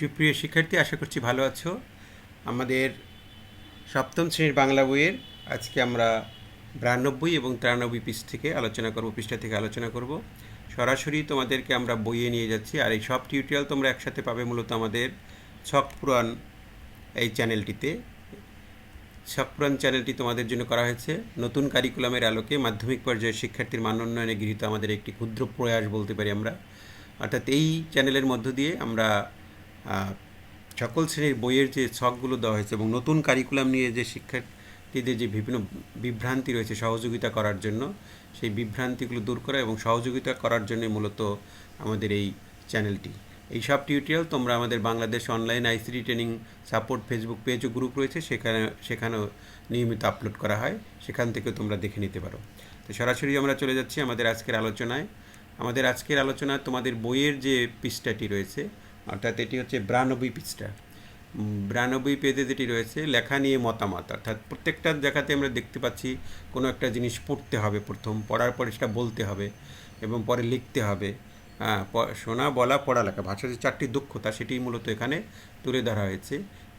সুপ্রিয় শিক্ষার্থী, আশা করছি ভালো আছো। আমাদের সপ্তম শ্রেণির বাংলা বইয়ের আজকে আমরা বিরানব্বই এবং তিরানব্বই পৃষ্ঠ থেকে আলোচনা করব, পৃষ্ঠা থেকে আলোচনা করব। সরাসরি তোমাদেরকে আমরা বইয়ে নিয়ে যাচ্ছি, আর এই সব টিউটোরিয়াল তোমরা একসাথে পাবে মূলত আমাদের ছক পুরাণ এই চ্যানেলটিতে ছক পুরাণ চ্যানেলটি তোমাদের জন্য করা হয়েছে। নতুন কারিকুলামের আলোকে মাধ্যমিক পর্যায়ের শিক্ষার্থীর মান উন্নয়নে গৃহীত আমাদের একটি ক্ষুদ্র প্রয়াস বলতে পারি আমরা। অর্থাৎ এই চ্যানেলের মধ্য দিয়ে আমরা সকল শ্রেণির বইয়ের যে ছকগুলো দেওয়া হয়েছে এবং নতুন কারিকুলাম নিয়ে যে শিক্ষার্থীদের যে বিভিন্ন বিভ্রান্তি রয়েছে সহযোগিতা করার জন্য, সেই বিভ্রান্তিগুলো দূর করা এবং সহযোগিতা করার জন্য মূলত আমাদের এই চ্যানেলটি এই সব টিউটোরিয়াল তোমরা আমাদের Bangladesh online ICD training support Facebook page ও গ্রুপ রয়েছে, সেখানে, সেখানেও নিয়মিত আপলোড করা হয়। সেখান থেকে তোমরা দেখে নিতে পারো। তো সরাসরি আমরা চলে যাচ্ছি আমাদের আজকের আলোচনায়। আমাদের আজকের আলোচনা তোমাদের বইয়ের যে পৃষ্ঠাটি রয়েছে অর্থাৎ এটি হচ্ছে বিরানব্বই পৃষ্ঠা। বিরানব্বই পেজে যেটি রয়েছে, লেখা নিয়ে মতামত। অর্থাৎ প্রত্যেকটা জায়গাতে আমরা দেখতে পাচ্ছি, কোনো একটা জিনিস পড়তে হবে প্রথম, পড়ার পরে সেটা বলতে হবে এবং পরে লিখতে হবে। হ্যাঁ শোনা, বলা, পড়া লেখা ভাষার যে চারটি দক্ষতা সেটি মূলত এখানে তুলে ধরা হয়েছে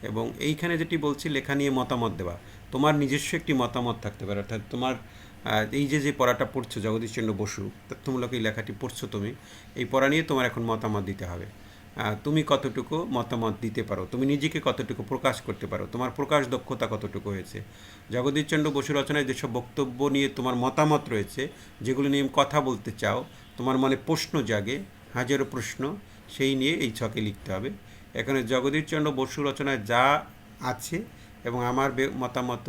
এবং এইখানে যেটি বলছি, লেখা নিয়ে মতামত দেওয়া। তোমার নিজস্ব একটি মতামত থাকতে পারে, অর্থাৎ তোমার এই যে যে পড়াটা পড়ছো, জগদীশচন্দ্র বসু, তথ্যমূলক এই লেখাটি পড়ছো তুমি, এই পড়া নিয়ে তোমার এখন মতামত দিতে হবে। তুমি কতটুকু মতামত দিতে পারো? তুমি নিজেকে কতটুকু প্রকাশ করতে পারো? তোমার প্রকাশ দক্ষতা কতটুকু হয়েছে? জগদীশচন্দ্র বসু রচনায় যেসব বক্তব্য নিয়ে তোমার মতামত রয়েছে, যেগুলো নিয়ে কথা বলতে চাও, তোমার মনে প্রশ্ন জাগে, হাজারো প্রশ্ন, সেই নিয়ে এই ছকে লিখতে হবে। এখানে জগদীশচন্দ্র বসু রচনায় যা আছে এবং আমার মতামত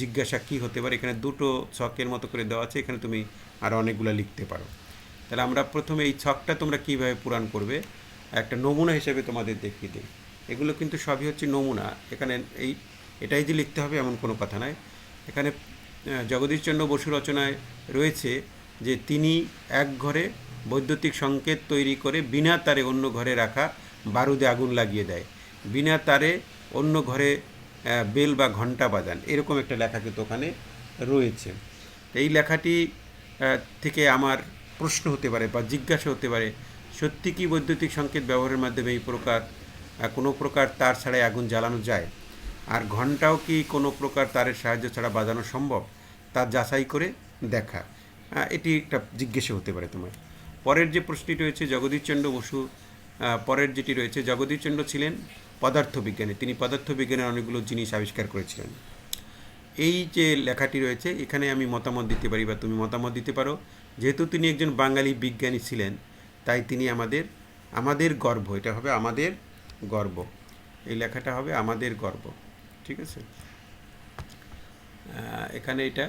জিজ্ঞাসা কী হতে পারে, এখানে দুটো ছকের মতো করে দেওয়া আছে, এখানে তুমি আরও অনেকগুলো লিখতে পারো। তাহলে আমরা প্রথমে এই ছকটা তোমরা কীভাবে পূরণ করবে একটা নমুনা হিসেবে তোমাদের দেখিয়ে দিই। এগুলো কিন্তু সবই হচ্ছে নমুনা। এখানে এই, এটাই যে লিখতে হবে এমন কোনো কথা নয়। এখানে জগদীশচন্দ্র বসু রচনায় রয়েছে যে তিনি এক ঘরে বৈদ্যুতিক সংকেত তৈরি করে বিনা তারে অন্য ঘরে রাখা বারুদে আগুন লাগিয়ে দেয়। বিনা তারে অন্য ঘরে বেল বা ঘণ্টা বাজান। এরকম একটা লেখা কিন্তু ওখানে রয়েছে। এই লেখাটি থেকে আমার প্রশ্ন হতে পারে বা জিজ্ঞাসা হতে পারে সত্যি কি বৈদ্যুতিক সংকেত ব্যবহারের মাধ্যমে এই প্রকার কোনো প্রকার তার ছাড়াই আগুন জ্বালানো যায়? আর ঘন্টাও কি কোনো প্রকার তারের সাহায্য ছাড়া বাজানো সম্ভব? তা যাচাই করে দেখা। এটি একটা জিজ্ঞাসা হতে পারে তোমার পরের যে প্রশ্নটি রয়েছে, জগদীশচন্দ্র বসু পরের যেটি রয়েছে, জগদীশচন্দ্র ছিলেন পদার্থবিজ্ঞানী। তিনি পদার্থবিজ্ঞানের অনেকগুলো জিনিস আবিষ্কার করেছিলেন। এই যে লেখাটি রয়েছে, এখানে আমি মতামত দিতে পারি বা তুমি মতামত দিতে পারো। যেহেতু তিনি একজন বাঙালি বিজ্ঞানী ছিলেন তাই তিনি আমাদের আমাদের গর্ব, এটা হবে আমাদের গর্ব। এই লেখাটা হবে আমাদের গর্ব, ঠিক আছে? এখানে এটা,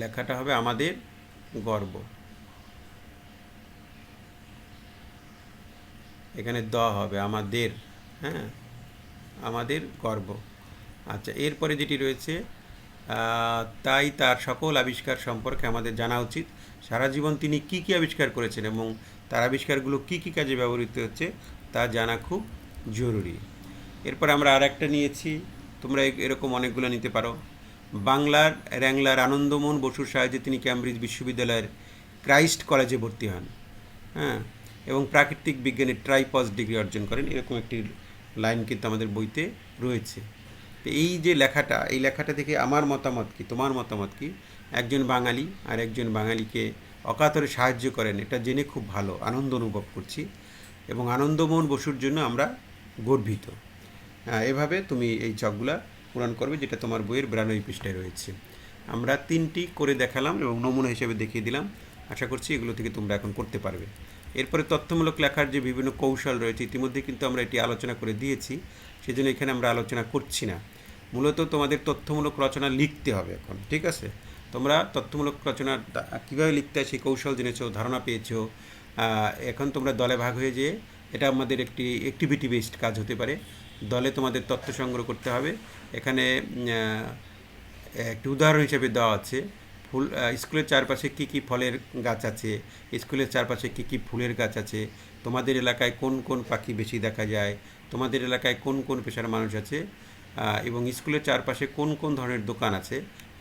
লেখাটা হবে আমাদের গর্ব। এখানে দ হবে আমাদের হ্যাঁ? আমাদের গর্ব। আচ্ছা এরপরে যেটি রয়েছে তাই তার সকল আবিষ্কার সম্পর্কে আমাদের জানা উচিত। সারা জীবন তিনি কি কি আবিষ্কার করেছেন এবং তার আবিষ্কারগুলো কি কি কাজে ব্যবহৃত হচ্ছে, তা জানা খুব জরুরি। এরপর আমরা আর একটা নিয়েছি, তোমরা এরকম অনেকগুলো নিতে পারো। বাংলার র্যাংলার আনন্দমোহন বসুর সাহায্যে তিনি ক্যামব্রিজ বিশ্ববিদ্যালয়ের ক্রাইস্ট কলেজে ভর্তি হন। হ্যাঁ এবং প্রাকৃতিক বিজ্ঞানে ট্রাইপজ ডিগ্রি অর্জন করেন। এরকম একটি লাইন কিন্তু আমাদের বইতে রয়েছে। তো এই যে লেখাটা, এই লেখাটা থেকে আমার মতামত কি, তোমার মতামত কি? একজন বাঙালি আর একজন বাঙালিকে অকাতরে সাহায্য করেন, এটা জেনে খুব ভালো আনন্দ অনুভব করছি এবং আনন্দমোহন বসুর জন্য আমরা গর্বিত। এভাবে তুমি এই চকগুলা পূরণ করবে যেটা তোমার বইয়ের বিরানব্বই পৃষ্ঠায় রয়েছে। আমরা তিনটি করে দেখালাম এবং নমুনা হিসেবে দেখিয়ে দিলাম। আশা করছি এগুলো থেকে তোমরা এখন করতে পারবে। এরপরে তথ্যমূলক লেখার যে বিভিন্ন কৌশল রয়েছে, ইতিমধ্যে কিন্তু আমরা এটি আলোচনা করে দিয়েছি। সেজন্য এখানে আমরা আলোচনা করছি না। মূলত তোমাদের তথ্যমূলক রচনা লিখতে হবে এখন, ঠিক আছে? তোমরা তথ্যমূলক রচনা কীভাবে লিখতে হয় সেই কৌশল জেনেছো, ধারণা পেয়েছ এখন তোমরা দলে ভাগ হয়ে যেয়ে এটা আমাদের একটি অ্যাক্টিভিটি বেসড কাজ হতে পারে। দলে তোমাদের তথ্য সংগ্রহ করতে হবে। এখানে একটি উদাহরণ হিসেবে দেওয়া আছে। ফুল স্কুলের চারপাশে কী কী ফলের গাছ আছে? স্কুলের চারপাশে কী কী ফুলের গাছ আছে? তোমাদের এলাকায় কোন কোন পাখি বেশি দেখা যায়? তোমাদের এলাকায় কোন কোন পেশার মানুষ আছে? এবং স্কুলের চারপাশে কোন কোন ধরনের দোকান আছে?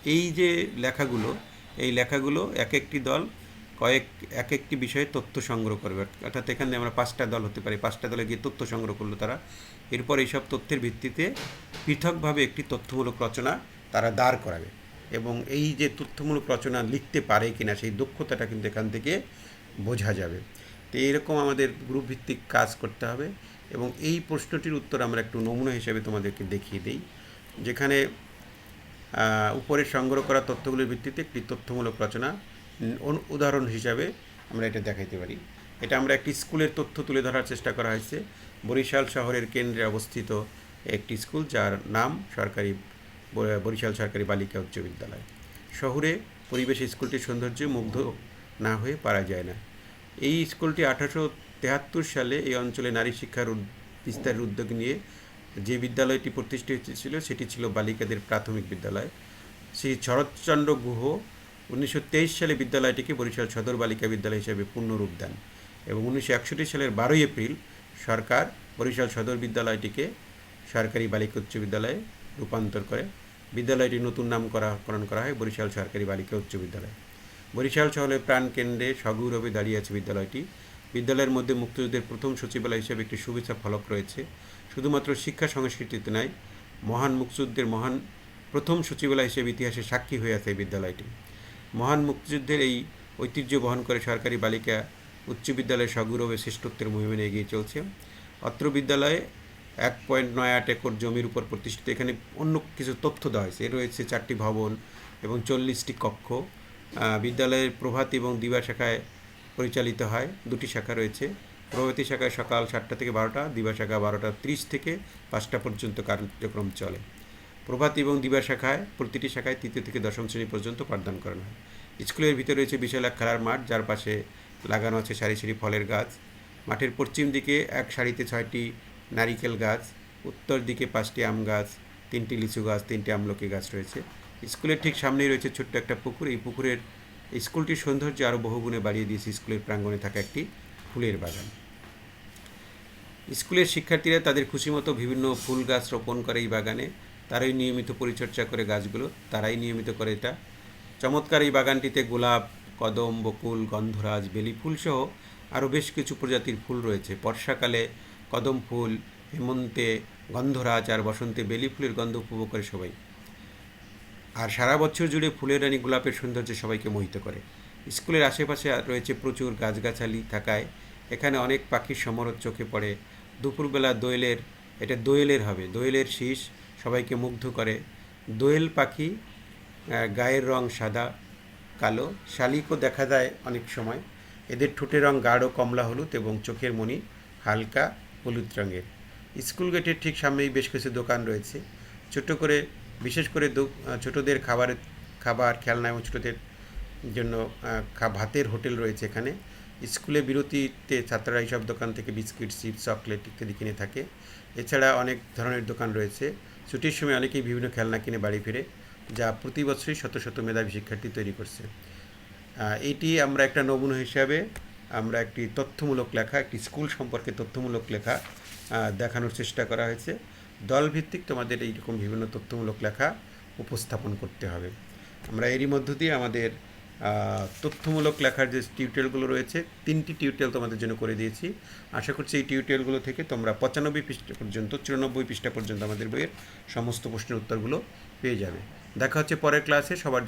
এই যে লেখাগুলো, এই লেখাগুলো এক একটি দল কয়েক, এক একটি বিষয়ে তথ্য সংগ্রহ করবে। অর্থাৎ এখানে আমরা পাঁচটা দল হতে পারি। পাঁচটা দলে গিয়ে তথ্য সংগ্রহ করল তারা। এরপর এইসব তথ্যের ভিত্তিতে পৃথকভাবে একটি তথ্যমূলক রচনা তারা দাঁড় করাবে। এবং এই যে তথ্যমূলক রচনা লিখতে পারে কিনা সেই দক্ষতাটা কিন্তু এখান থেকে বোঝা যাবে। তো এইরকম আমাদের গ্রুপ ভিত্তিক কাজ করতে হবে এবং এই প্রশ্নটির উত্তর আমরা একটু নমুনা হিসেবে তোমাদেরকে দেখিয়ে দিই। যেখানে উপরে সংগ্রহ করা তথ্যগুলির ভিত্তিতে একটি তথ্যমূলক রচনা উদাহরণ হিসাবে আমরা এটা দেখাইতে পারি। এটা আমরা একটি স্কুলের তথ্য তুলে ধরার চেষ্টা করা হয়েছে। বরিশাল শহরের কেন্দ্রে অবস্থিত একটি স্কুল যার নাম সরকারি বরিশাল সরকারি বালিকা উচ্চ বিদ্যালয়। শহরে পরিবেশ স্কুলটির সৌন্দর্য মুগ্ধ না হয়ে পারা যায় না। এই স্কুলটি আঠারোশো তেহাত্তর সালে এই অঞ্চলে নারী শিক্ষার বিস্তারের উদ্যোগ নিয়ে যে বিদ্যালয়টি প্রতিষ্ঠিত হয়েছিল, সেটি ছিল বালিকাদের প্রাথমিক বিদ্যালয়। শ্রী শরৎচন্দ্র গুহ উনিশশো তেইশ সালে বিদ্যালয়টিকে বরিশাল সদর বালিকা বিদ্যালয় হিসেবে পূর্ণরূপ দেন এবং উনিশশো একষট্টি সালের বারোই এপ্রিল সরকার বরিশাল সদর বিদ্যালয়টিকে সরকারি বালিকা উচ্চ বিদ্যালয়ে রূপান্তর করে। বিদ্যালয়টি নতুন নামকরণ করা হয়। বরিশাল সরকারি বালিকা উচ্চ বিদ্যালয়। বরিশাল শহরের প্রাণকেন্দ্রে সগৌরবে দাঁড়িয়ে আছে বিদ্যালয়টি। বিদ্যালয়ের মধ্যে মুক্তিযুদ্ধের প্রথম সচিবালয় হিসেবে একটি শুভেচ্ছা ফলক রয়েছে। শুধুমাত্র শিক্ষা সংস্কৃতিতে নয়, মহান মুক্তিযুদ্ধের মহান প্রথম সচিবালয় হিসেবে ইতিহাসে সাক্ষী হয়ে আছে এই বিদ্যালয়টি। মহান মুক্তিযুদ্ধের এই ঐতিহ্য বহন করে সরকারি বালিকা উচ্চ বিদ্যালয়ে সগৌরবে শ্রেষ্ঠত্বের মুহিমে এগিয়ে চলছে। অত্র বিদ্যালয়ে এক পয়েন্ট নয় আট একর জমির উপর প্রতিষ্ঠিত। এখানে অন্য কিছু তথ্য দেওয়া হয়েছে। রয়েছে চারটি ভবন এবং চল্লিশটি কক্ষ। বিদ্যালয়ের প্রভাত এবং দিবা শাখায় পরিচালিত হয়। দুটি শাখা রয়েছে। প্রভাতী শাখায় সকাল সাতটা থেকে বারোটা, দিবা শাখা বারোটা ত্রিশ থেকে পাঁচটা পর্যন্ত কার্যক্রম চলে। প্রভাত এবং দিবা শাখায় প্রতিটি শাখায় তৃতীয় থেকে দশম শ্রেণি পর্যন্ত পাঠদান করানো হয়। স্কুলের ভিতরে রয়েছে বিশাল এক খেলার মাঠ, যার পাশে লাগানো আছে সারি সারি ফলের গাছ। মাঠের পশ্চিম দিকে এক সারিতে ছয়টি নারিকেল গাছ, উত্তর দিকে পাঁচটি আম গাছ, তিনটি লিচু গাছ, তিনটি আমলকি গাছ রয়েছে। স্কুলের ঠিক সামনেই রয়েছে ছোট্ট একটা পুকুর। এই পুকুরের স্কুলটির সৌন্দর্য আরও বহুগুণে বাড়িয়ে দিয়েছে স্কুলের প্রাঙ্গণে থাকা একটি ফুলের বাগান। স্কুলের শিক্ষার্থীরা তাদের খুশিমতো বিভিন্ন ফুল গাছ রোপণ করে এই বাগানে। তারাই নিয়মিত পরিচর্যা করে গাছগুলো, তারাই নিয়মিত করে এটা। চমৎকার এই বাগানটিতে গোলাপ, কদম, বকুল, গন্ধরাজ, বেলি ফুল সহ আরও বেশ কিছু প্রজাতির ফুল রয়েছে। বর্ষাকালে কদম ফুল, হেমন্তে, গন্ধরাজ আর বসন্তে বেলি ফুলের গন্ধ উপভোগ করে সবাই। আর সারা বছর জুড়ে ফুলের রানী গোলাপের সৌন্দর্য সবাইকে মোহিত করে। স্কুলের আশেপাশে রয়েছে প্রচুর গাছগাছালি থাকায় এখানে অনেক পাখির সমারোহ চোখে পড়ে। দুপুরবেলা দোয়েলের, এটা দোয়েলের হবে, দোয়েলের শীষ সবাইকে মুগ্ধ করে। দোয়েল পাখি গায়ের রং সাদা, কালো, শালিকও দেখা যায় অনেক সময়। এদের ঠোঁটের রং গাঢ়, কমলা, হলুদ এবং চোখের মণি হালকা হলুদ রঙের। স্কুল গেটের ঠিক সামনেই বেশ কিছু দোকান রয়েছে। ছোট করে, বিশেষ করে ছোটদের খাবারের, খাবার, খেলনা এবং ছোটদের জন্য ভাতের হোটেল রয়েছে এখানে। স্কুলে বিরতিতে ছাত্ররা এইসব দোকান থেকে বিস্কিট, চিপস, চকলেট ইত্যাদি কিনে থাকে। এছাড়া অনেক ধরনের দোকান রয়েছে। ছুটির সময় অনেকেই বিভিন্ন খেলনা কিনে বাড়ি ফিরে, যা প্রতি বছরই শত শত মেধাবী শিক্ষার্থী তৈরি করছে। এটি আমরা একটা নমুনা হিসাবে আমরা একটি তথ্যমূলক লেখা, একটি স্কুল সম্পর্কে তথ্যমূলক লেখা দেখানোর চেষ্টা করা হয়েছে। দলভিত্তিক তোমাদের এইরকম বিভিন্ন তথ্যমূলক লেখা উপস্থাপন করতে হবে। আমরা এরই মধ্য দিয়ে আমাদের তথ্যমূলক লেখার যে টিউটোরিয়ালগুলো রয়েছে, তিনটি টিউটোরিয়াল তোমাদের জন্য করে দিয়েছি। আশা করছি এই টিউটোরিয়ালগুলো থেকে তোমরা পঁচানব্বই পৃষ্ঠা পর্যন্ত, চুরানব্বই পৃষ্ঠা পর্যন্ত আমাদের বইয়ের সমস্ত প্রশ্নের উত্তরগুলো পেয়ে যাবে। দেখা হচ্ছে পরের ক্লাসে, সবার